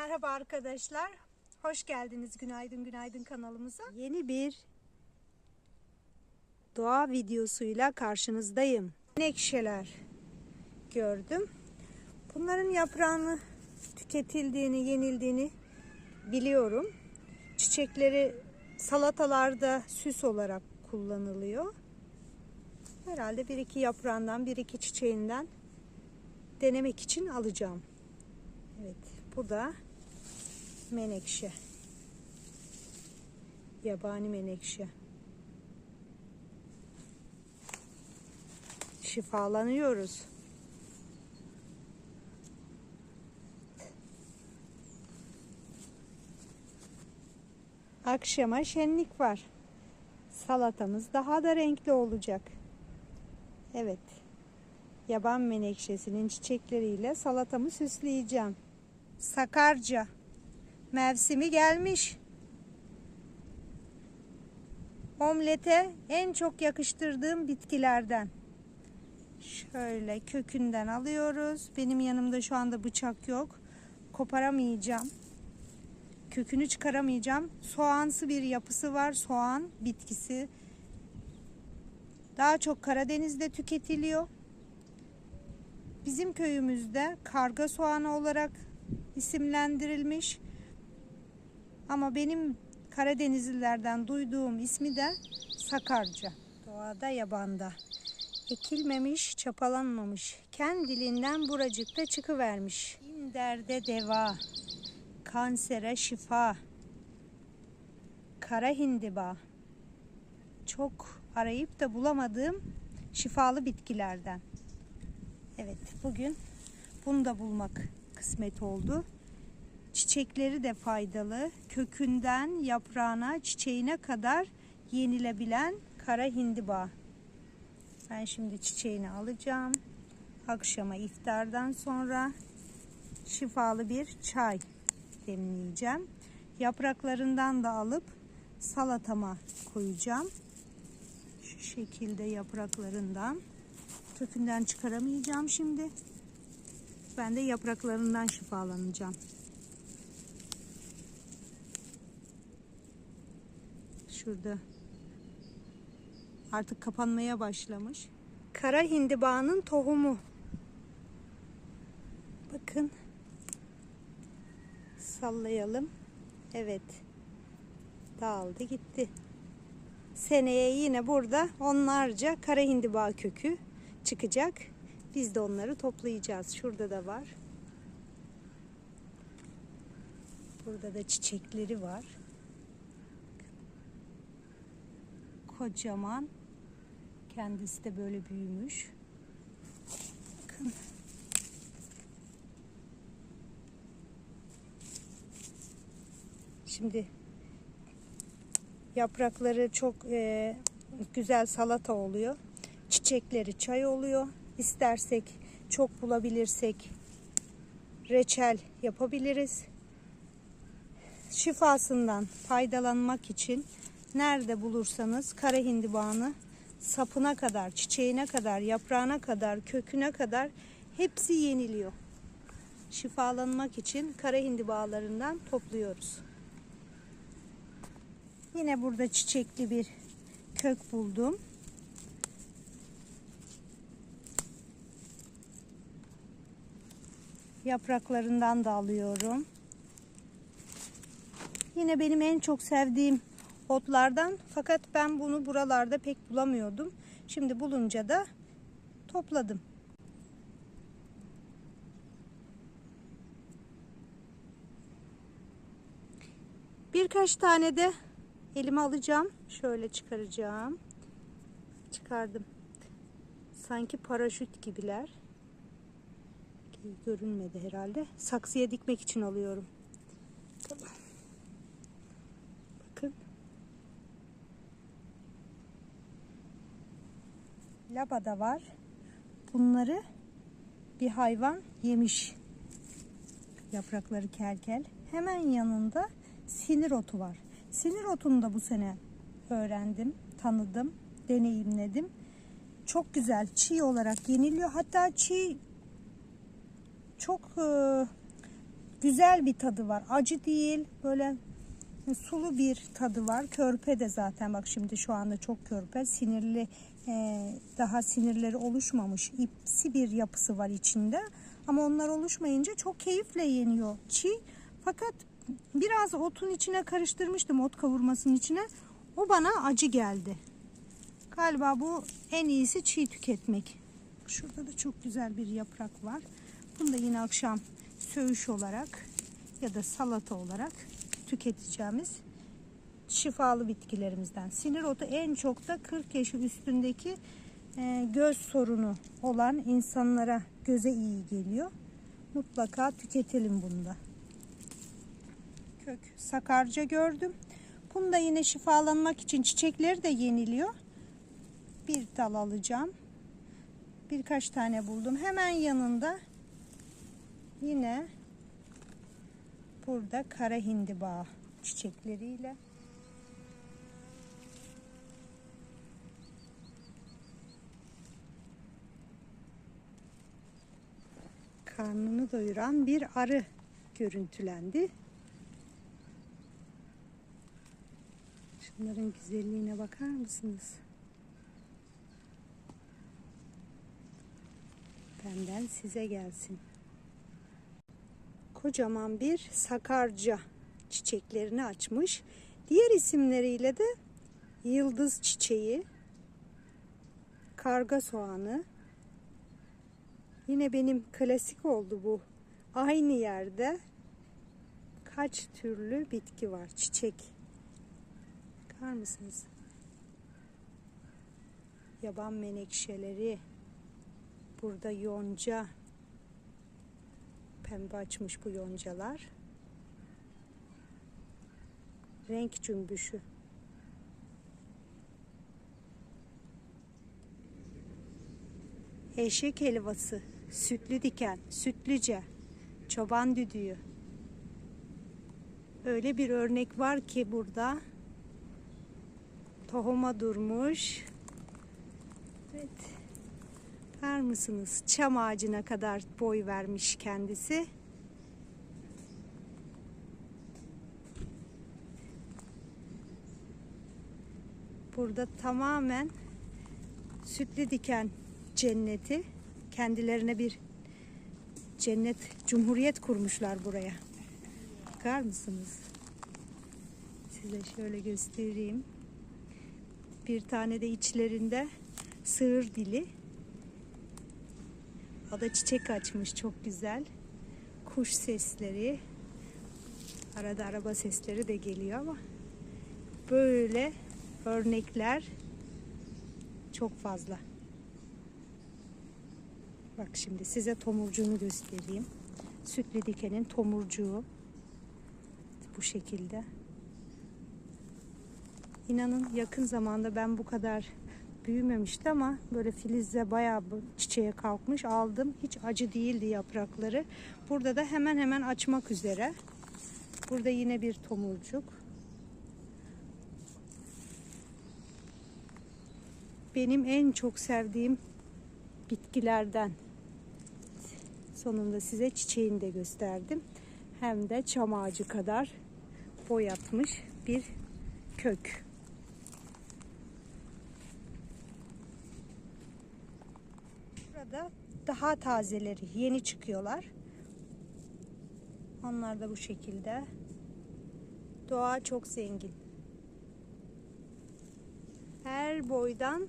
Merhaba arkadaşlar. Hoş geldiniz Günaydın Günaydın kanalımıza. Yeni bir doğa videosuyla karşınızdayım. Menekşeler gördüm. Bunların yaprağını tüketildiğini, yenildiğini biliyorum. Çiçekleri salatalarda süs olarak kullanılıyor. Herhalde bir iki yaprağından, bir iki çiçeğinden denemek için alacağım. Evet, bu da menekşe. Yabani menekşe. Şifalanıyoruz. Akşama şenlik var. Salatamız daha da renkli olacak. Evet. Yaban menekşesinin çiçekleriyle salatamı süsleyeceğim. Sakarca mevsimi gelmiş. Omlete en çok yakıştırdığım bitkilerden. Şöyle kökünden alıyoruz. Benim yanımda şu anda bıçak yok. Koparamayacağım. Kökünü çıkaramayacağım. Soğansı bir yapısı var. Soğan bitkisi. Daha çok Karadeniz'de tüketiliyor. Bizim köyümüzde karga soğanı olarak isimlendirilmiş. Ama benim Karadenizlilerden duyduğum ismi de sakarca. Doğada yabanda. Ekilmemiş, çapalanmamış. Kendiliğinden buracıkta çıkıvermiş. Bin derde deva, kansere şifa, kara hindiba. Çok arayıp da bulamadığım şifalı bitkilerden. Evet, bugün bunu da bulmak kısmet oldu. Çiçekleri de faydalı. Kökünden yaprağına, çiçeğine kadar yenilebilen kara hindiba. Ben şimdi çiçeğini alacağım. Akşama iftardan sonra şifalı bir çay demleyeceğim. Yapraklarından da alıp salatama koyacağım. Şu şekilde yapraklarından. Kökünden çıkaramayacağım şimdi. Ben de yapraklarından şifalanacağım. Şurada. Artık kapanmaya başlamış. Kara hindibanın tohumu. Bakın. Sallayalım. Evet. Dağıldı gitti. Seneye yine burada onlarca kara hindiba kökü çıkacak. Biz de onları toplayacağız. Şurada da var. Burada da çiçekleri var. Kocaman. Kendisi de böyle büyümüş. Bakın. Şimdi yaprakları çok e, güzel salata oluyor. Çiçekleri çay oluyor. İstersek çok bulabilirsek reçel yapabiliriz. Şifasından faydalanmak için nerede bulursanız kara hindibanı sapına kadar, çiçeğine kadar, yaprağına kadar, köküne kadar hepsi yeniliyor. Şifalanmak için kara hindibalarından topluyoruz. Yine burada çiçekli bir kök buldum. Yapraklarından da alıyorum. Yine benim en çok sevdiğim otlardan fakat ben bunu buralarda pek bulamıyordum. Şimdi bulunca da topladım. Birkaç tane de elime alacağım. Şöyle çıkaracağım. Çıkardım. Sanki paraşüt gibiler. Görünmedi herhalde. Saksıya dikmek için alıyorum. Tamam. Bakın. Labada var. Bunları bir hayvan yemiş. Yaprakları kel kel. Hemen yanında sinir otu var. Sinir otunu da bu sene öğrendim, tanıdım, deneyimledim. Çok güzel çiğ olarak yeniliyor. Hatta çiğ çok e, güzel bir tadı var. Acı değil, böyle sulu bir tadı var. Körpe de zaten bak şimdi şu anda çok körpe. Sinirli e, daha sinirleri oluşmamış. ipsi bir yapısı var içinde. Ama onlar oluşmayınca çok keyifle yeniyor. Çiğ fakat biraz otun içine karıştırmıştım ot kavurmasının içine. O bana acı geldi. Galiba bu en iyisi çiğ tüketmek. Şurada da çok güzel bir yaprak var. Bunu da yine akşam söğüş olarak ya da salata olarak tüketeceğimiz şifalı bitkilerimizden. Sinir otu en çok da 40 yaşı üstündeki e, göz sorunu olan insanlara göze iyi geliyor. Mutlaka tüketelim bunu da. Kök sakarca gördüm. Bunu da yine şifalanmak için çiçekleri de yeniliyor. Bir dal alacağım. Birkaç tane buldum. Hemen yanında yine burada kara hindiba çiçekleriyle karnını doyuran bir arı görüntülendi. Şunların güzelliğine bakar mısınız? Benden size gelsin. Kocaman bir sakarca çiçeklerini açmış. Diğer isimleriyle de yıldız çiçeği, karga soğanı. Yine benim klasik oldu bu. Aynı yerde kaç türlü bitki var, çiçek. Bakar mısınız? Yaban menekşeleri, burada yonca, pembe açmış bu yoncalar. Renk cümbüşü. Eşek helvası, sütlü diken, sütlüce, çoban düdüğü. Öyle bir örnek var ki burada tohuma durmuş. Evet. Bakar mısınız? Çam ağacına kadar boy vermiş kendisi. Burada tamamen sütlü diken cenneti. Kendilerine bir cennet, cumhuriyet kurmuşlar buraya. Bakar mısınız? Size şöyle göstereyim. Bir tane de içlerinde sığır dili. O da çiçek açmış çok güzel. Kuş sesleri. Arada araba sesleri de geliyor ama böyle örnekler çok fazla. Bak şimdi size tomurcuğunu göstereyim. Sütlü dikenin tomurcuğu bu şekilde. İnanın yakın zamanda ben bu kadar büyümemişti ama böyle filizle bayağı çiçeğe kalkmış aldım. Hiç acı değildi yaprakları. Burada da hemen hemen açmak üzere. Burada yine bir tomurcuk. Benim en çok sevdiğim bitkilerden. Sonunda size çiçeğini de gösterdim. Hem de çam ağacı kadar boy atmış bir kök. Burada daha tazeleri yeni çıkıyorlar. Onlar da bu şekilde. Doğa çok zengin. Her boydan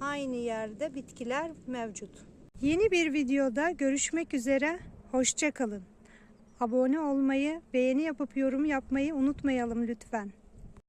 aynı yerde bitkiler mevcut. Yeni bir videoda görüşmek üzere. Hoşça kalın. Abone olmayı, beğeni yapıp yorum yapmayı unutmayalım lütfen.